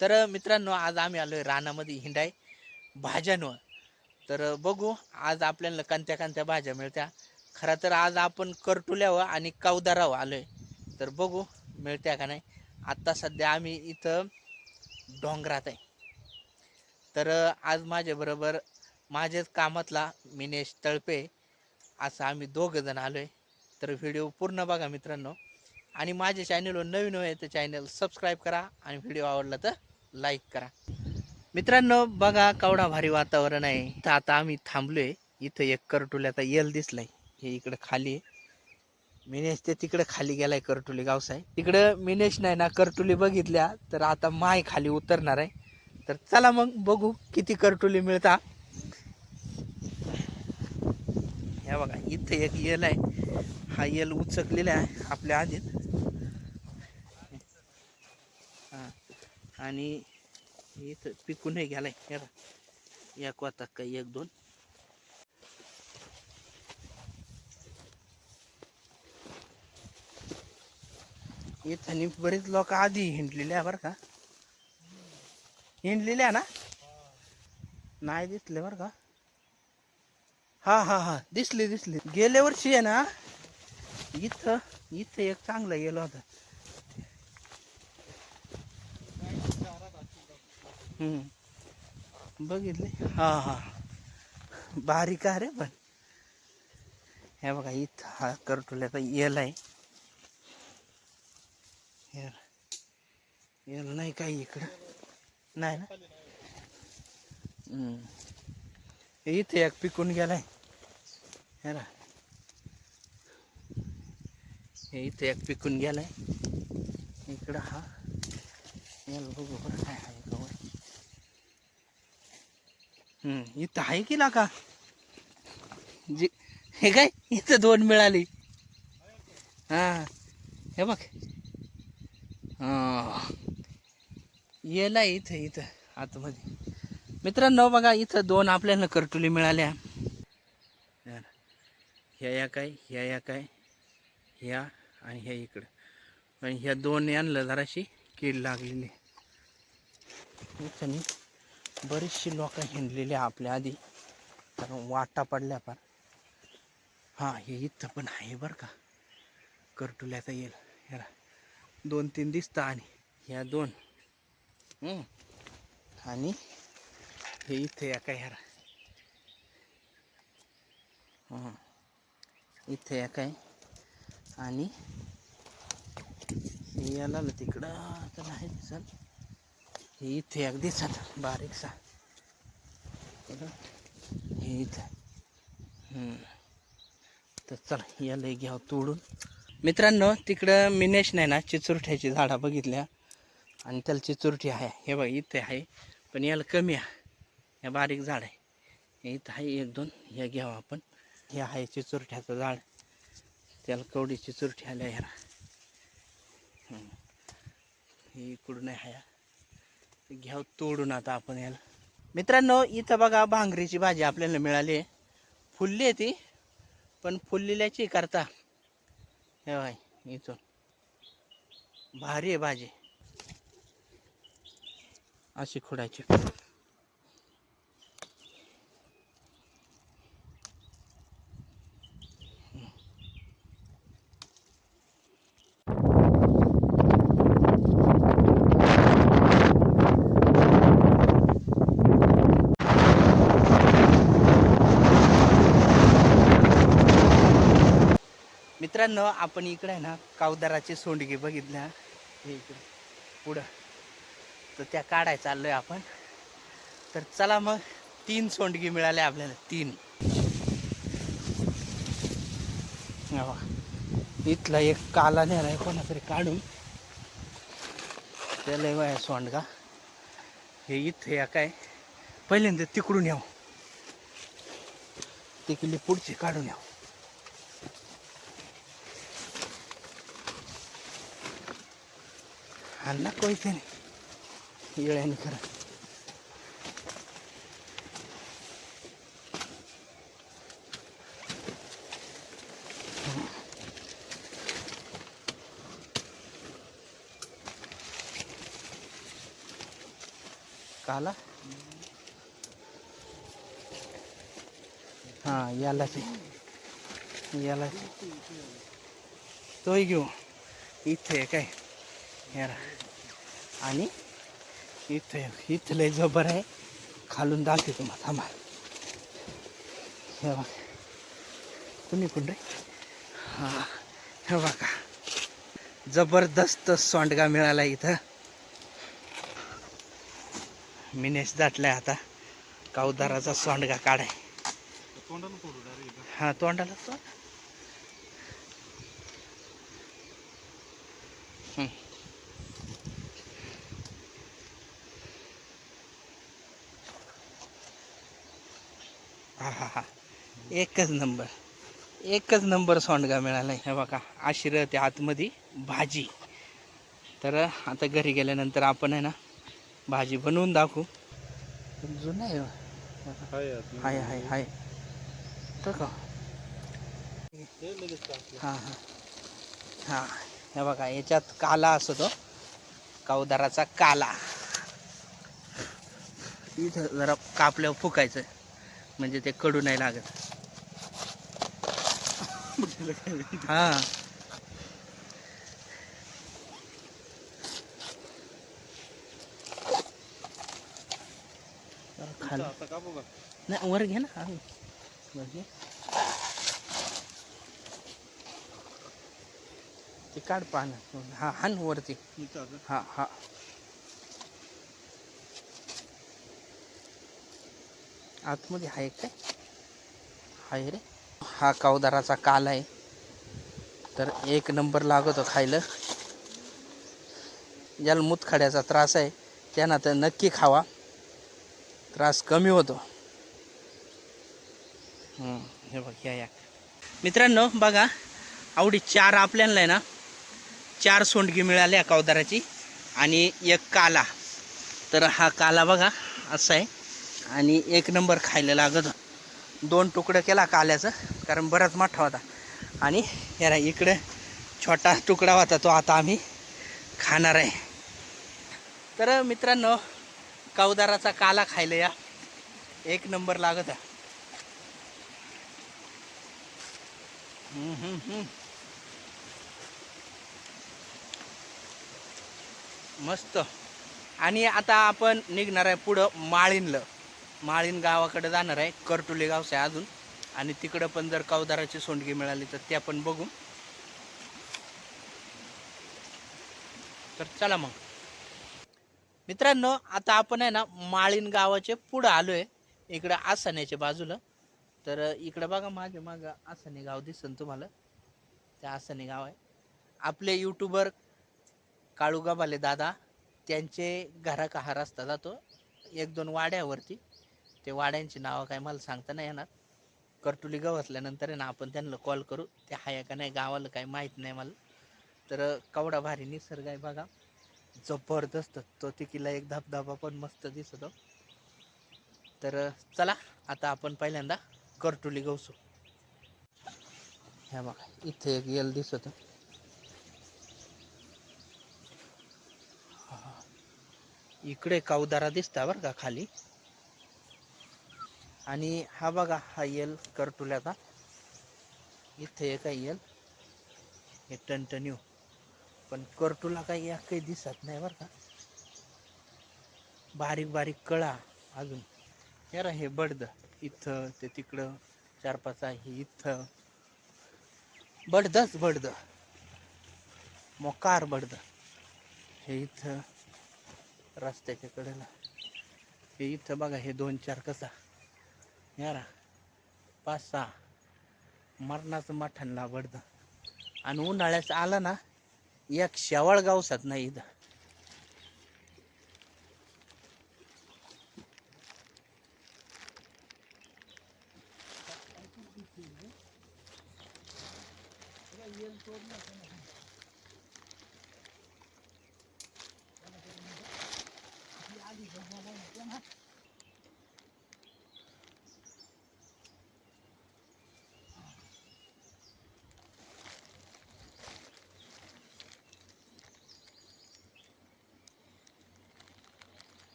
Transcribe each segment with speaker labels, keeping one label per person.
Speaker 1: तर मित्रांनो आज आम्ही आलोय रानामध्ये हिंडाय भाज्यांवर. तर बघू आज आपल्याला कांत्या कांत्या भाज्या मिळत्या. खरं तर आज आपण करटुल्यावर आणि कवदारावर आलोय. तर बघू मिळत्या का नाही. आत्ता सध्या आम्ही इथं डोंगरात आहे. तर आज माझ्याबरोबर माझ्याच कामातला मिनेश तळपे असं आम्ही दोघं जण आलोय. तर व्हिडिओ पूर्ण बघा मित्रांनो. आणि माझ्या चॅनलवर नवीन आहे तर चॅनल सबस्क्राईब करा आणि व्हिडिओ आवडला तर लाईक करा. मित्रांनो बघा केवढा भारी वातावरण आहे. तर आता आम्ही थांबलोय. इथं एक करटुल्याचा येल दिसलाय. हे इकडं खाली आहे. मिनेश ते तिकडे खाली गेलाय करटुली गावसाय तिकडं मिनेश नाही ना करटुली बघितल्या तर आता माय खाली उतरणार आहे. तर चला मग बघू किती करटुली मिळता. ह्या बघा इथं एक येल आहे. हा येल उचकलेला आहे आपल्या आधीत हा आणि इथं पिकूनही गेलाय हे एक वाता काही एक दोन. इथं बरेच लोक आधी हिंडलेले आहे बरं का. हिंडलेले आहे ना? नाही दिसले बरं का. हा हा हा. दिसले दिसले. गेल्या वर्षी आहे ना इथं इथं एक चांगला गेला होता. बघितले? हा हा. बारीक आहे रे पण. हे बघा इथं हा करटुल्याचा येल आहे. येल येल नाही काही इकडं. नाही ना? इथे एक पिकून गेलाय. हे ना हे इथे एक पिकून गेलाय. इकडं हा. येल बघू बरं काय आहे का इथं आहे की ना का हे काय? इथं दोन मिळाली. हा हे बघ. येला इथं इथं आतमध्ये. मित्रांनो बघा इथं दोन आपल्याला करटुली मिळाल्या. ह्या या काय? ह्या या काय? ह्या आणि ह्या इकडं. आणि ह्या दोन आणलं जराशी कीड लागलेली. आहे. बरीचशी लोक हिंडलेले आहे आपल्या आधी. कारण वाटा पडल्या पण हां हे इथं पण आहे बरं का. करटुल्याचा येईल. ह्याला दोन तीन दिसतं आणि ह्या दोन. आणि हे इथे या काय ह्याला हं. इथे या काय. आणि याला तिकडं तर नाही दिसत. हे इथे एक सात बारीकसा. हे इथं. तर चला याला घ्या तोडून. मित्रांनो तिकडं मिनेश नाही ना चिचुरठ्याची झाडं बघितल्या. आणि त्याला चिचुरठी आहे. हे बघ इथे आहे. पण याला कमी आहे. या बारीक झाड आहे. इथं आहे एक दोन. हे घ्यावं आपण. हे आहे चिचुरठ्याचं झाड. त्याला कवडी चिचुरठी आल्या ह्याला हे इकडून आहे घ्याव तोडून आता आपण याला. मित्रांनो इथं बघा भांगरीची भाजी आपल्याला मिळाली. आहे फुलली आहे ती पण फुललेल्याची करता हे बाय इथून. भारी आहे भाजी. अशी खोडायची. मित्रांनो आपण इकडे आहे ना कावदाराचे सोंडगे बघितल्या. हे इकडे पुढं. तर त्या काढाय चाललोय आपण. तर चला मग तीन सोंडगी मिळाले आपल्याला तीन. इथला एक काला नेलाय कोणातरी काढून. त्याला वया सोंडगा. हे इथे या काय? पहिल्यांदा तिकडून यावं तिकडली पुढची काढून यावं हल्ला कोयते नाही येळ्याने खरं काला हा यालाच यालाच तोही घेऊ इथे काय याला आणि इथे इथं लय जबर आहे. खालून दाखवते तुम्हाला थांबा. हे बघा. तुम्ही कुठे हा हे बघा. जबरदस्त सोंडगा मिळाला इथं. मिनेश दाटलाय आता. कावदाराचा सोंडगा काढाय. हा तोंडाला हा हा. हा एकच नंबर. एकच नंबर सोंडगा मिळाला हे बघा. अशी राहते आतमध्ये. भाजी. तर आता घरी गेल्यानंतर आपण आहे ना भाजी बनवून दाखवू. जुनं आहे. हाय हाय हाय तर का? हां हां. हां हे बघा याच्यात काला असतो तो. कावदाराचा काला. इथं जरा कापल्यावर फुकायचं म्हणजे ते कडू नाही लागत. हा. खाली नाही वर घे ना. हा. वर घे. ते काढ पानं हा हान वरती. हा हा. आतमध्ये आहे काय? आहे रे. हा कावदाराचा काल आहे. तर एक नंबर लागतो खायला. ज्याला मुतखड्याचा त्रास आहे. त्यांना तर नक्की खावा. त्रास कमी होतो. हे बघ या या. मित्रांनो बघा. आवडी चार आपल्याला आहे ना चार सोंडगी मिळाल्या कावदाराची आणि एक काला. तर हा काला बघा असा आहे. आणि एक नंबर खायला लागत दोन तुकडं केला काल्याचं कारण बराच मोठा होता. आणि याला इकडे छोटा तुकडा होता तो आता आम्ही खाणार आहे. तर मित्रांनो कावदाराचा काला खायला या. एक नंबर लागत मस्त. आणि आता आपण निघणार आहे पुढं माळीनलं माळीन गावाकडे जाणार आहे करटुले गावचं आहे अजून. आणि तिकडं पण जर कावदाराची सोंडगी मिळाली तर त्या पण बघू. तर चला मग. मित्रांनो आता आपण आहे ना माळीन गावाचे पुढं आलो आहे इकडं आसाण्याच्या बाजूला. तर इकडं बघा माझ्या मागं आसाने गाव दिसन तुम्हाला. ते आसाने गाव आहे. आपले यूट्यूबर काळूगाबाले दादा त्यांचे घराका हा रस्ता जातो. एक दोन वाड्यावरती. ते वाड्यांची नावं काय मला सांगता नाही येणार. करटुली गवसल्यानंतर आहे ना आपण त्यांना कॉल करू. ते आहे का नाही गावाला काही माहीत नाही मला. तर कवडा भारी निसर्ग आहे बघा. जबरदस्त. तो तिकीला एक धबधबा पण मस्त दिसतो. तर चला आता आपण पहिल्यांदा करटुली गवसू. ह्या बघा इथे एक येल दिसत. इकडे कावदारा दिसता बरं का खाली. आणि हा बघा हा येल करटुल्याचा इथे एक आहे हे टनटन्यू पण करटुला काही या काही दिसत नाही बरं का. बारीक बारीक कळा अजून. यार हे बडद. इथं ते तिकडं. चार पाच आहे इथं. बडदच बडद. मोकार बडद. हे इथं. रस्त्याच्या कडेला. हे इथं बघा हे दोन चार कसा. यारा पाच सहा. मरणाचं मठान बडद आणि उन्हाळ्यात आलं ना एक शेवाळ गावसात नाही इथं.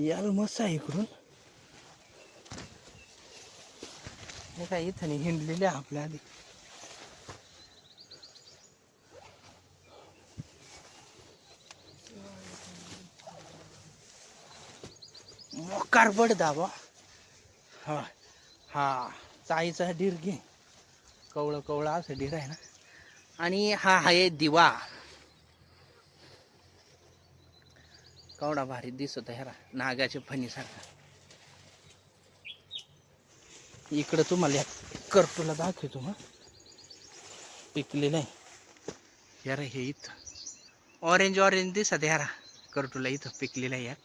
Speaker 1: याल मस्त आहे इकडून. हे काय इथं नाही हिंडलेले आपल्या आधी. कारबड दाबा हा हा चाईचा डीर घे. कवळं कवळं असं ढीर आहे ना. आणि हा आहे दिवा. कवडा भारी दिसत आहे रा नागाच्या फणीसारखा. इकडं तुम्हाला या दाखवतो मग पिकलेलं आहे यार हे इथं ऑरेंज ऑरेंज दिसत यारा कर्टूला इथं पिकलेलं आहे यार.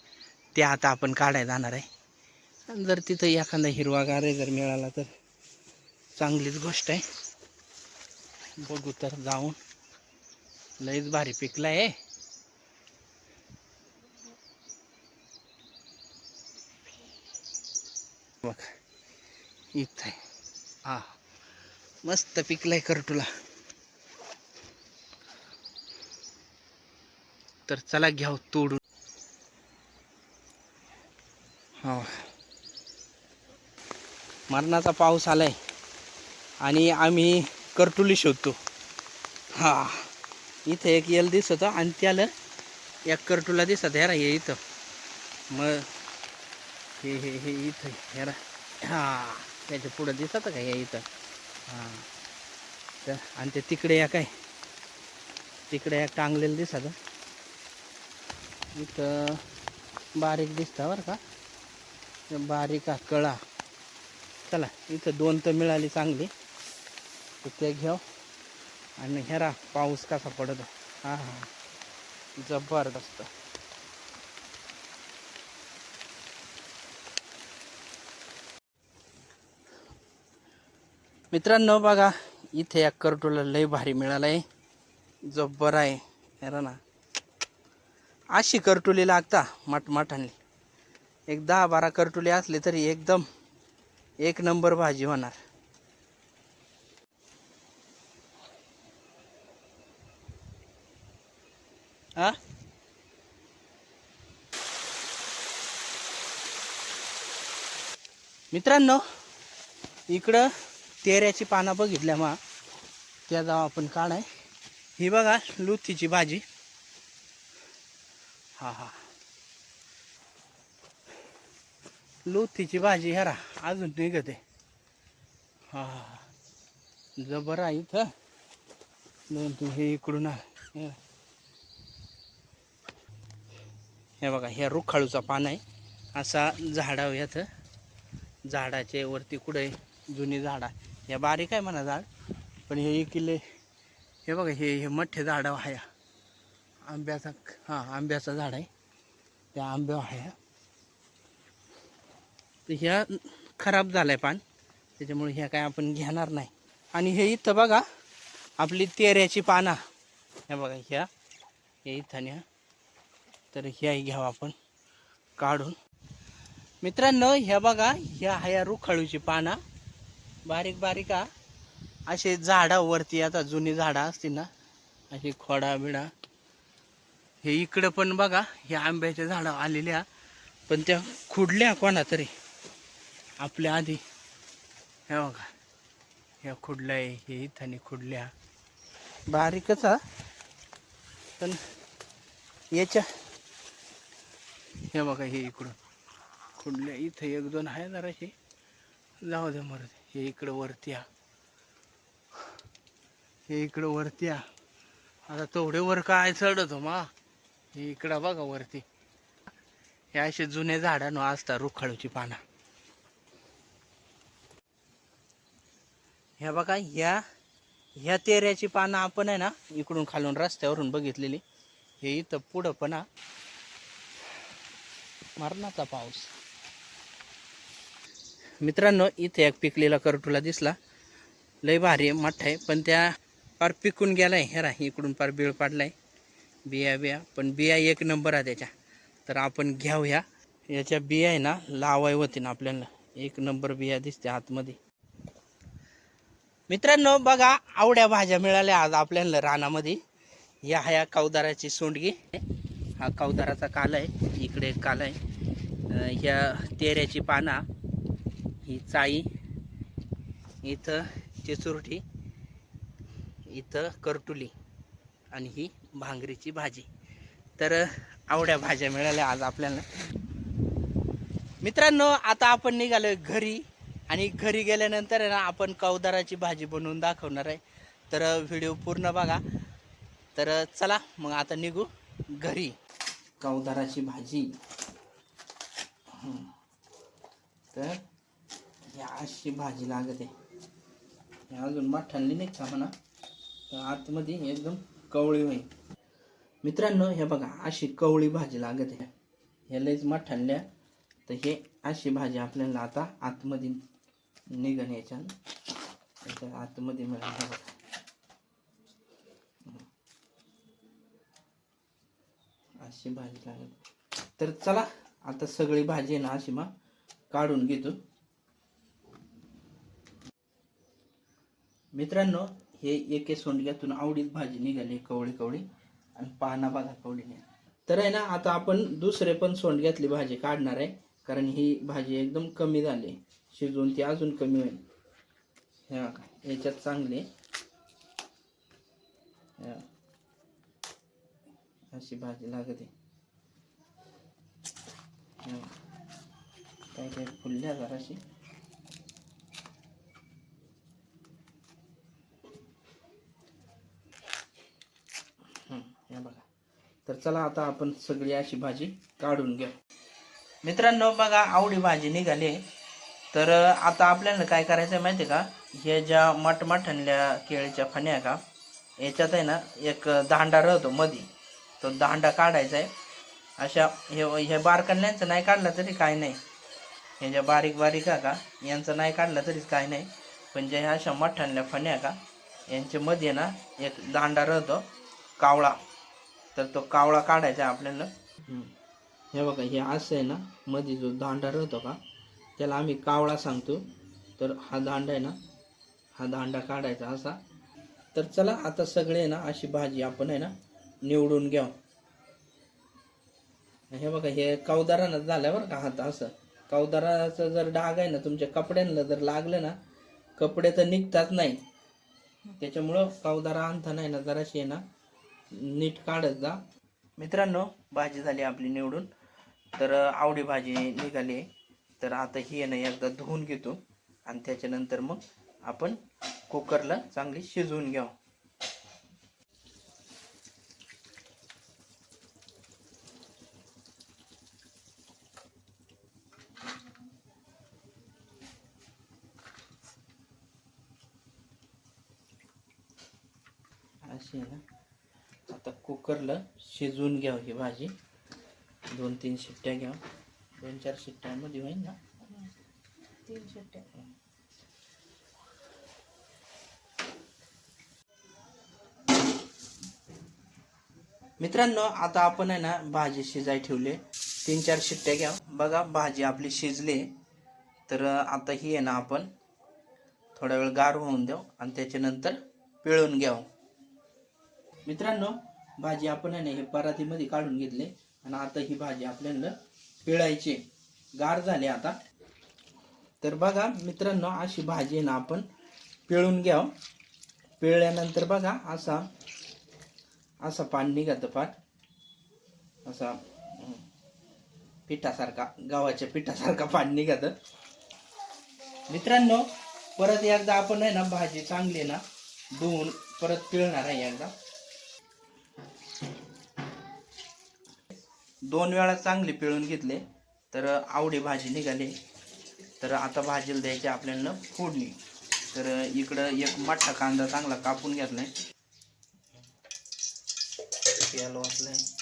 Speaker 1: ते आता आपण काढायला जाणार आहे. आणि जर तिथं एखादा हिरवागार आहे जर मिळाला तर चांगलीच गोष्ट आहे. बघू तर जाऊन लईच भारी पिकला आहे बघ इथं आहे. हा. मस्त पिकलाय करटुला. तर चला घ्याव तोडून. हा. मरणाचा पाऊस आलाय. आणि आम्ही करटुली शोधतो. हा. इथं एक यल दिसत आणि त्याला एक करटुला दिसत ह्या हे इथं. मग हे हे हे इथं ह्या हां त्याच्या पुढं दिसतं का या इथं? हां. तर आणि ते तिकडे या काय? तिकडे या टांगलेलं दिसत. इथं बारीक दिसतं बरं का? बारीक हा कळा. चला इथं दोन तर मिळाली चांगली. तर ते घेऊ. आणि हेरा पाऊस कसा पडतो. हां हां. जबरदस्त. मित्रांनो बघा इथे या करटोला लय भारी मिळाला आहे जब्बर आहे हेरा ना. अशी करटुली लागता मटमटाने. एक दहा बारा करटुले असले तरी एकदम एक नंबर भाजी होणार. हा? मित्रांनो इकडं तेऱ्याची पानं बघितल्या मग त्या जाऊ आपण काढाय. ही बघा लुथीची भाजी. हा हा. लुथीची भाजी हरा अजून निघते. हा हा जबर आहे इथं. दोन तीन हे इकडून हे हे बघा ह्या रुखाळूचा पान आहे. असा झाडाव यात. झाडाचे वरती कुठे जुनी झाडा या बारीक आहे म्हणा झाड पण हे किल्ले हे बघा हे हे मोठे झाड आहे. आंब्याचा हां आंब्याचं झाड आहे. त्या आंब्या आहे. तर ह्या खराब झालाय पान. त्याच्यामुळे ह्या काय आपण घेणार नाही. आणि हे इथं बघा आपली तेऱ्याची पाना. ह्या बघा ह्या हे इथं न्या तर ह्याही घ्यावं आपण काढून. मित्रांनो ह्या बघा ह्या ह्या रुखाळूची पाना. बारीक बारीक हा. असे झाडावरती आता जुनी झाडं असतील ना अशी खोडा बिडा. हे इकडं पण बघा ह्या आंब्याच्या झाडं आलेल्या पण त्या खुडल्या कोणा तरी आपल्या आधी. हे बघा. ह्या खुडल्या आहे, हे इथाने खुडल्या. बारीकच हा. पण याच्या हे बघा हे इकडून. खुडल्या इथं एक दोन आहे जराशी. जाऊ दे मरत हे इकडं वरती या. हे इकडं वरत्या आता तेवढे वर काय चढतो मा? हे इकडं बघा वरती. हे असे जुने झाडांनो असतात रुखाळूची पानं. ह्या बघा ह्या ह्या तेऱ्याची पानं आपण आहे ना इकडून खालून रस्त्यावरून बघितलेली. हे इथं पुढं पण मरणाचा पाऊस. मित्रांनो इथे एक पिकलेला करटुला दिसला. लय भारी आहे मोठा आहे पण त्या पार पिकून गेलाय. हेरा इकडून पार बीळ आहे बिया बिया. पण बिया एक नंबर आहे त्याच्या. तर आपण घेऊया याच्या बिया आहे ना लावाय होती ना आपल्याला. एक नंबर बिया दिसते आतमध्ये. मित्रांनो बघा आवड्या भाज्या मिळाल्या आज आपल्याला रानामध्ये. या ह्या कावदाराची सोंडगी. हा कावदाराचा काला आहे. इकडे एक आहे. ह्या तेऱ्याची पाना. ही चाई इथं चिचुरटी इथं करटुली आणि ही भांगरीची भाजी. तर आवड्या भाज्या मिळाल्या आज आपल्याला. मित्रांनो आता आपण निघालो घरी आणि घरी गेल्यानंतर आहे ना आपण कवदाराची भाजी बनवून दाखवणार आहे. तर व्हिडिओ पूर्ण बघा. तर चला मग आता निघू घरी. कवदाराची भाजी. तर या अशी भाजी लागत. आहे हे अजून मठ्ठाणली नाही का म्हणा? तर आतमध्ये एकदम कवळी होईल. मित्रांनो हे बघा अशी कवळी भाजी लागत. आहे हे लईच मठ्ठाणल्या तर हे अशी भाजी आपल्याला आता आतमध्ये निघण याच्या. तर आतमध्ये मिळाली हे बघा. अशी भाजी लागत. तर चला आता सगळी भाजी आहे ना अशी मग काढून घेतो. मित्रांनो हे एके सोंडग्यातून आवडीत भाजी निघाली कवळी कवळी आणि पाना बघा कवळीने. तर आहे ना आता आपण दुसरे पण सोंडग्यातली भाजी काढणार आहे कारण ही भाजी एकदम कमी झाली. शिजवून ती अजून कमी होईल. हे बघा याच्यात चांगली. अशी भाजी लागते. काय काय फुलल्या जराशी. हे बघा. तर चला आता आपण सगळी अशी भाजी काढून घेऊ. मित्रांनो बघा आवडी भाजी निघाली. तर आता आपल्याला काय करायचं आहे माहिती आहे का? हे ज्या मटमठणल्या केळीच्या फण्या का याच्यात आहे ना एक दांडा राहतो मधी. तो दांडा काढायचा आहे अशा हे हे बारकल्यांचं नाही काढलं तरी काय नाही. हे ज्या बारीक बारीक आहे का यांचं नाही काढलं तरी काय नाही. पण ज्या ह्या अशा मठणल्या फण्या का यांच्या मध्ये ना एक दांडा राहतो कावळा. तर तो कावळा काढायचा आहे आपल्याला. हे बघा हे असं आहे ना मध्ये जो दांडा राहतो का त्याला आम्ही कावळा सांगतो. तर हा दांडा आहे ना हा दांडा काढायचा असा. तर चला आता सगळे ना अशी भाजी आपण आहे ना निवडून घ्या हे बघा हे कावदारानं झालं बरं का हात असं. कावदाराचा जर डाग आहे ना तुमच्या कपड्यांना जर लागलं ना कपडे तर निघतात नाही. त्याच्यामुळं कावदारा आणता नाही ना जराशी आहे ना नीट काढत जा. मित्रांनो भाजी झाली आपली निवडून. तर आवडी भाजी निघाली. तर आता ही आहे ना एकदा धुवून घेतो. आणि त्याच्यानंतर मग आपण कुकरला चांगली शिजवून घ्यावं. अशी आहे ना. आता कुकरला शिजवून घ्यावं ही भाजी. दोन तीन शिट्ट्या घ्यावं. दोन चार शिट्ट्यांमध्ये होईल ना?
Speaker 2: तीन शिट्ट्या.
Speaker 1: मित्रांनो आता आपण आहे ना भाजी शिजाय ठेवले तीन चार शिट्ट्या घ्या बघा भाजी आपली शिजली तर आता ही आहे ना आपण थोडा वेळ गार होऊन देऊ आणि त्याच्यानंतर पिळून घ्यावं. मित्रांनो भाजी आपण आहे ना हे परातीमध्ये काढून घेतले. आणि आता ही भाजी आपल्याला पिळायची गार झाली आता. तर बघा मित्रांनो अशी भाजी आहे ना आपण पिळून घ्यावं हो. पिळल्यानंतर बघा असा असा पान निघातं पाठ असा पिठासारखा गव्हाच्या पिठासारखा पान निघातं मित्रांनो परत एकदा आपण आहे ना भाजी चांगली आहे ना धुवून परत पिळणार आहे एकदा. दोन वेळा चांगली पिळून घेतले तर आवडी भाजी निघाली. तर आता भाजीला द्यायची आपल्याला फोडणी. तर इकडं एक मोठा कांदा चांगला कापून घेतलाय. तेल वाचलंय आहे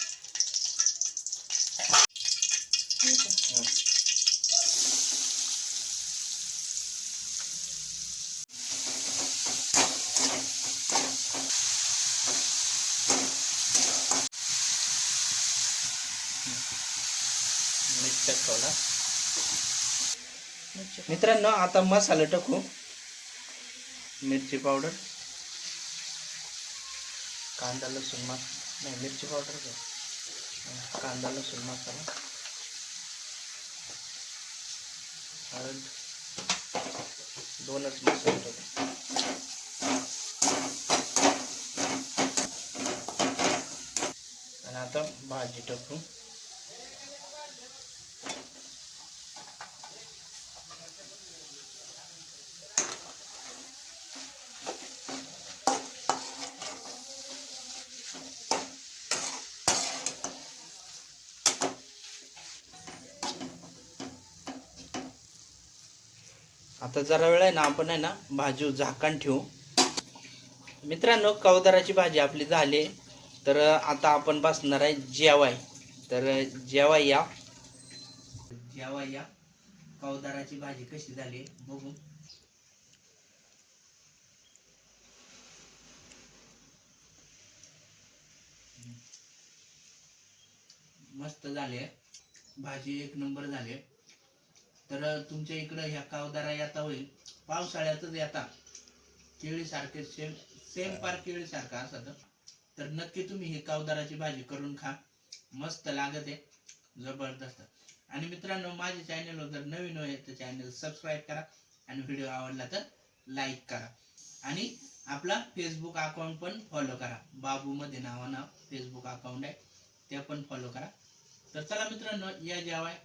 Speaker 1: मित्रांनो आता मसाला टाकू. मिरची पावडर. कांदा लसूण मसाला नाही मिरची पावडर घ्या कांदा लसूण मसाला. हळद. दोनच मसाले टाकू. आणि आता भाजी टाकू. आता जरा वेळ आहे ना आपण आहे ना भाजी झाकण ठेवू. मित्रांनो कवदाराची भाजी आपली झाली तर आता आपण बसणार आहे जेवाय. तर जेवाय या. जेवाय या. कवदाराची भाजी कशी झाली बघू. मस्त झाले भाजी एक नंबर झाले तर तुमच्या इकडं ह्या कावदारा येता होईल पावसाळ्यातच येता. केळीसारखे सेम सेम पार केळीसारखा असत. तर नक्की तुम्ही ही कावदाराची भाजी करून खा. मस्त लागत. आहे जबरदस्त. आणि मित्रांनो माझ्या चॅनलवर जर नवीन होईल तर चॅनल सबस्क्राईब करा आणि व्हिडिओ आवडला तर लाईक करा. आणि आपला फेसबुक अकाउंट पण फॉलो करा. बाबूमध्ये नावानं फेसबुक अकाउंट आहे. ते पण फॉलो करा. तर चला मित्रांनो या जेवाय.